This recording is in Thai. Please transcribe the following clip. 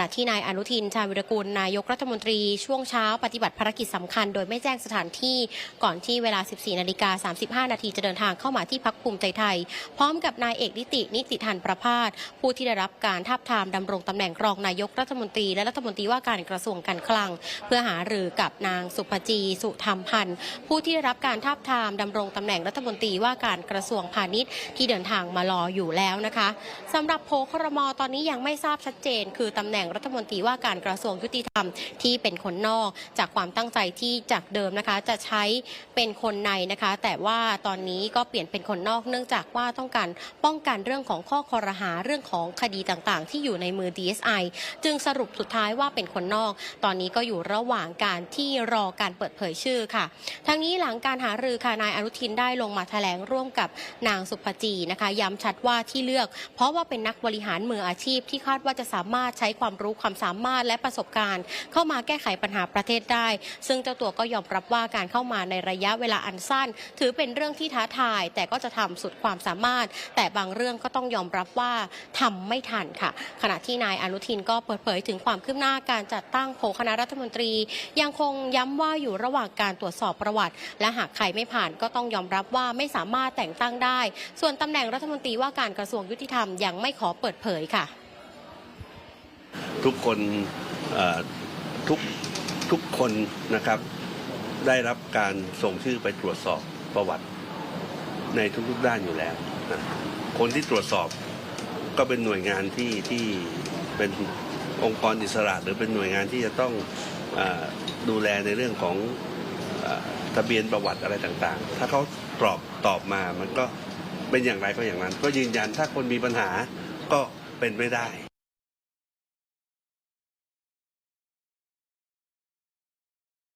ณะที่นายอนุทินชาญวิรกูลนายกรัฐมนตรีช่วงเช้าปฏิบัติภารกิจสำคัญ โดยไม่แจ้งสถานที่ก่อนที่เวลา 14นาฬิกา35 นาทีจะเดินทางเข้ามาที่พักภูมิใจไทย พร้อมกับนายเอกนิตินิติทันประพาสผู้ที่ได้รับการทาบทามดำรงตำแหน่งรองนายกรัฐมนตรีและรัฐมนตรีว่าการกระทรวงการคลัง เพื่อหารือกับนางสุภจีสุธรรมพันธ์ผู้ที่ได้รับการทาบทามดำรงตำแหน่งรัฐมนตรีว่าการกระทรวงพาณิชย์ที่เดินทางมารออยู่แล้วนะคะสำหรับโผครมตอนนี้ยังไม่ทราบชัดเจน คือตำแหน่งรัฐมนตรีว่าการกระทรวงยุติธรรมที่เป็นคนนอก จากความตั้งใจที่จากเดิมนะคะ จะใช้เป็นคนในนะคะ แต่ว่าตอนนี้ก็เปลี่ยนเป็นคนนอกเนื่องจากว่าต้องการป้องกันเรื่องของข้อคอรหาเรื่องของคดีต่างๆ ที่อยู่ในมือ DSI จึงสรุปสุดท้ายว่าเป็นคนนอก ตอนนี้ก็อยู่ระหว่างการที่รอการเปิดเผยชื่อค่ะทั้งนี้หลังการหารือค่ะนายอนุทินได้ลงมาแถลงร่วมกับนางสุภจีนะคะ ย้ำชัดว่าที่เลือก เพราะว่าเป็นนักบริหารมืออาชีพที่คาดว่าจะสามารถใช้ความรู้ความสามารถและประสบการณ์ เข้ามาแก้ไขปัญหาประเทศได้ ซึ่งเจ้าตัวก็ยอมรับว่าการเข้ามาในระยะเวลาอันสั้น ถือเป็นเรื่องที่ท้าทาย แต่ก็จะทำสุดความสามารถ แต่บางเรื่องก็ต้องยอมรับว่าทำไม่ทันค่ะ ขณะที่นายอนุทินก็เปิดเผยถึงความคืบหน้าการจัดตั้งโผคณะรัฐมนตรี ยังคงย้ำว่าอยู่ระหว่างการตรวจสอบประวัติ และหากใครไม่ผ่านก็ต้องยอมรับว่าไม่สามารถแต่งตั้งได้ ส่วนตำแหน่งรัฐมนตรีว่าการกระทรวงยุติธรรมยังไม่ขอเปิดเผยค่ะ ทุกคนทุกทุกคนนะครับ ได้รับการส่งชื่อไปตรวจสอบประวัติในทุกๆด้านอยู่แล้วนะคนที่ตรวจสอบก็เป็นหน่วยงานที่ที่เป็นองค์กรอิสระ หรือเป็นหน่วยงานที่จะต้องอดูแลในเรื่องของอทะเบียนประวัติอะไรต่างๆ ถ้าเขาตอบตอบมามันก็เป็นอย่างไรก็อย่างนั้น ก็ยืนยันถ้าคนมีปัญหาก็เป็นไม่ได้